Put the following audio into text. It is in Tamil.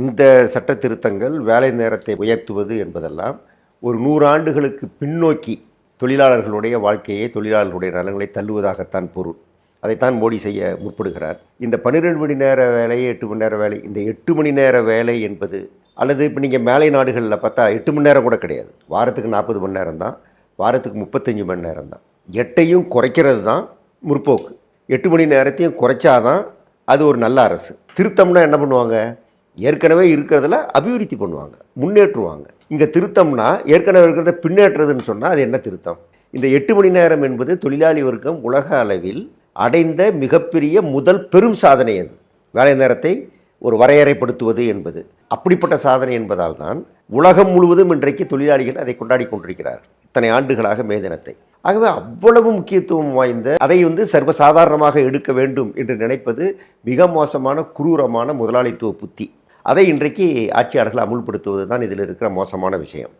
இந்த சட்ட திருத்தங்கள் வேலை நேரத்தை உயர்த்துவது என்பதெல்லாம் ஒரு நூறு ஆண்டுகளுக்கு பின்னோக்கி தொழிலாளர்களுடைய வாழ்க்கையை தொழிலாளர்களுடைய நலன்களை தள்ளுவதாகத்தான் பொருள். அதைத்தான் மோடி செய்ய முற்படுகிறார். இந்த பன்னிரெண்டு மணி நேர வேலை எட்டு மணி நேர வேலை இந்த எட்டு மணி நேர வேலை என்பது அல்லது இப்போ நீங்கள் மேலை நாடுகளில் பார்த்தா எட்டு மணி நேரம் கூட கிடையாது. வாரத்துக்கு நாற்பது மணி நேரம் தான் வாரத்துக்கு முப்பத்தஞ்சு மணி நேரம் தான். எட்டையும் குறைக்கிறது தான் முற்போக்கு. எட்டு மணி நேரத்தையும் குறைச்சாதான் அது ஒரு நல்ல அரசு. திருத்தம்னா என்ன பண்ணுவாங்க? ஏற்கனவே இருக்கிறதுல அபிவிருத்தி பண்ணுவாங்க முன்னேற்றுவாங்க. இங்கே திருத்தம்னா ஏற்கனவே இருக்கிறத பின்னேற்றுறதுன்னு சொன்னால் அது என்ன திருத்தம்? இந்த எட்டு மணி நேரம் என்பது தொழிலாளி வர்க்கம் உலக அளவில் அடைந்த மிகப்பெரிய முதல் பெரும் சாதனை அது. வேலை நேரத்தை ஒரு வரையறைப்படுத்துவது என்பது. அப்படிப்பட்ட சாதனை என்பதால் தான் உலகம் முழுவதும் இன்றைக்கு தொழிலாளிகள் அதை கொண்டாடி கொண்டிருக்கிறார். இத்தனை ஆண்டுகளாக மே தினத்தை. ஆகவே அவ்வளவு முக்கியத்துவம் வாய்ந்த அதை வந்து சர்வசாதாரணமாக எடுக்க வேண்டும் என்று நினைப்பது மிக மோசமான குரூரமான முதலாளித்துவ புத்தி. அதை இன்றைக்கு ஆட்சியாளர்கள் அமுல்படுத்துவது தான் இதில் இருக்கிற மோசமான விஷயம்.